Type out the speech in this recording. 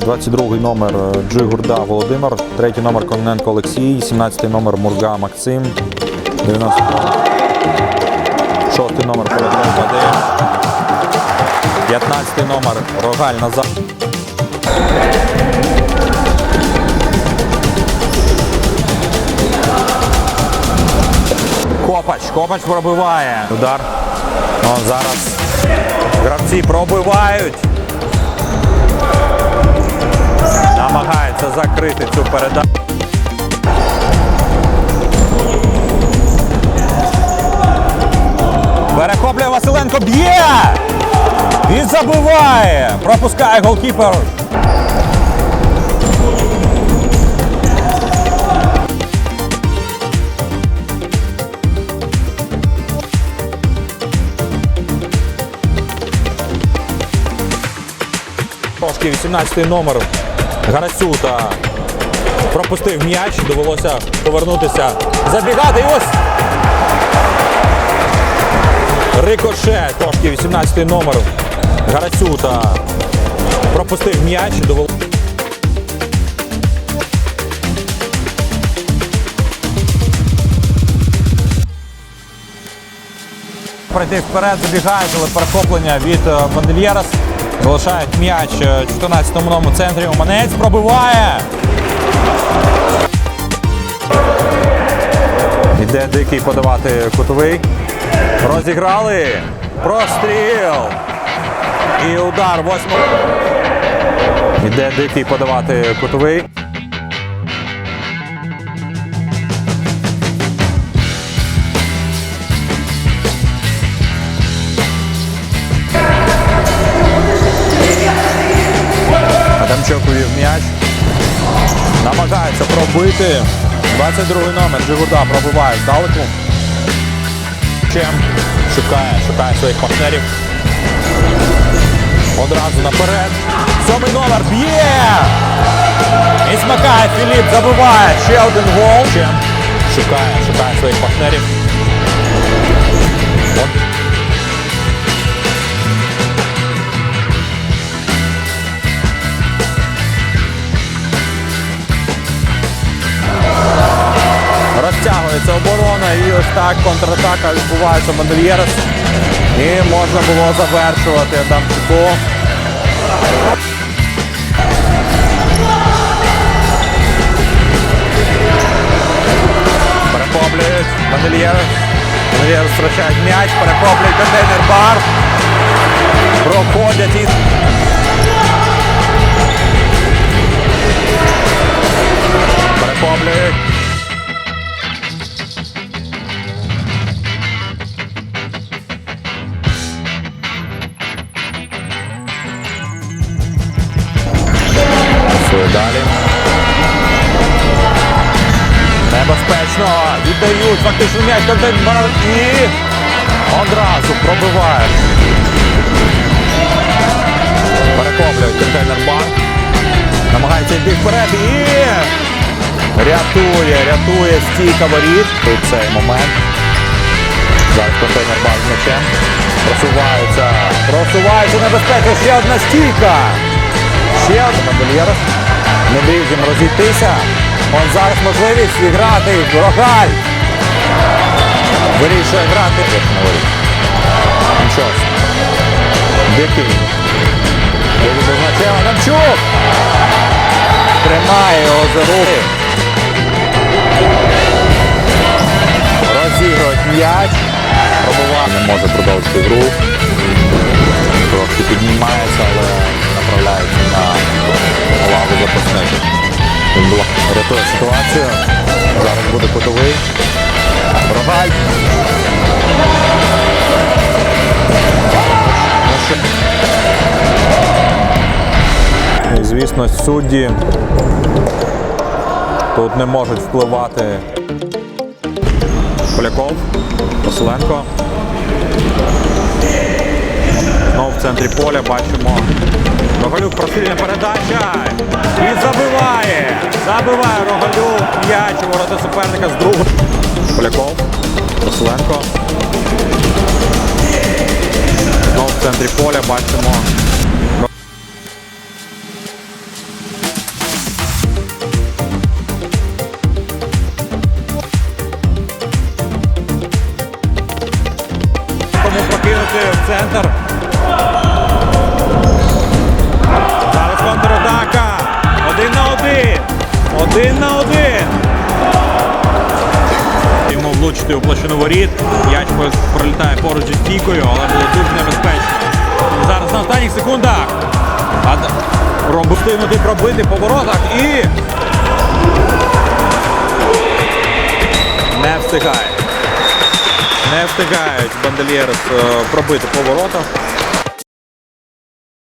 22 номер е, Джигурда Володимир, третій номер Кононенко Олексій, 17 номер Мурга Максим, 90 шостий номер Поляков Вадим, 15 номер Рогаль Назар. Копач, Копач пробиває. Удар. Ну, зараз гравці пробивають. Намагається закрити цю передачу. Перехоплює Василенко, б'є! Він забиває! Пропускає голкіпер. Трошки 18 номер Гарасюта пропустив м'яч, довелося повернутися, забігати. І ось Рикоше, трошки 18 номер Гарасюта пропустив м'яч, довелося. Пройти вперед, забігають, але перехоплення від е, Бандельєрас. Залишають м'яч в 14 номерному центрі. Уманець пробиває. Іде дикий подавати кутовий. Розіграли. Простріл. І удар восьмого. Іде дикий подавати кутовий. Увів м'яч. Намагається пробити. 22 номер Джигурда пробиває здалеку. Чем шукає, шукає своїх партнерів. Одразу наперед. Сьомий номер б'є! І смакає Філіп, забиває. Ще один гол. Чем шукає, шукає своїх партнерів. Ось так контратака відбувається Мандельєрес. І можна було завершувати Адамчуку. Перехоплюють Мандельєрес. Мандельєрес втрачають м'яч, перехоплюють контейнер бар. Проходять і Працює далі. Небезпечно. Віддають фактично м'яч контейнер і одразу пробиває. Перехоплюють контейнер бар. Намагається йти вперед і рятує, рятує стійка воріт. Тут цей момент. Зараз контейнер бар з м'ячем. Просувається. Просувається небезпека. Ще одна стійка. Ще один Мандельєров. Не їм розійтися. Он зараз можливість зіграти. Рогаль. Вирішує грати. Нічого. Дикий. Позначає Адамчук. Тримає його за руки. Розігрують м'яч. Пробуває. Не може продовжити гру. Трошки піднімається, але направляється на була рятує ситуацію. Зараз буде кутовий. Рогаль. Ну, І, звісно, судді тут не можуть впливати. Поляков, Василенко. Знову в центрі поля бачимо. Рогалюк просильна передача. І забиває. Забиває Рогалюк. М'яч у ворота суперника з другого. Поляков. Василенко. Знову в центрі поля бачимо. Покинути в центр. Один на один. Йому влучити у площину воріт. М'яч пролітає поруч зі стійкою, але було дуже небезпечно. Зараз на останніх секундах. Був пробити по воротах і. Не встигає. Не встигають бандельєри е, пробити по воротах.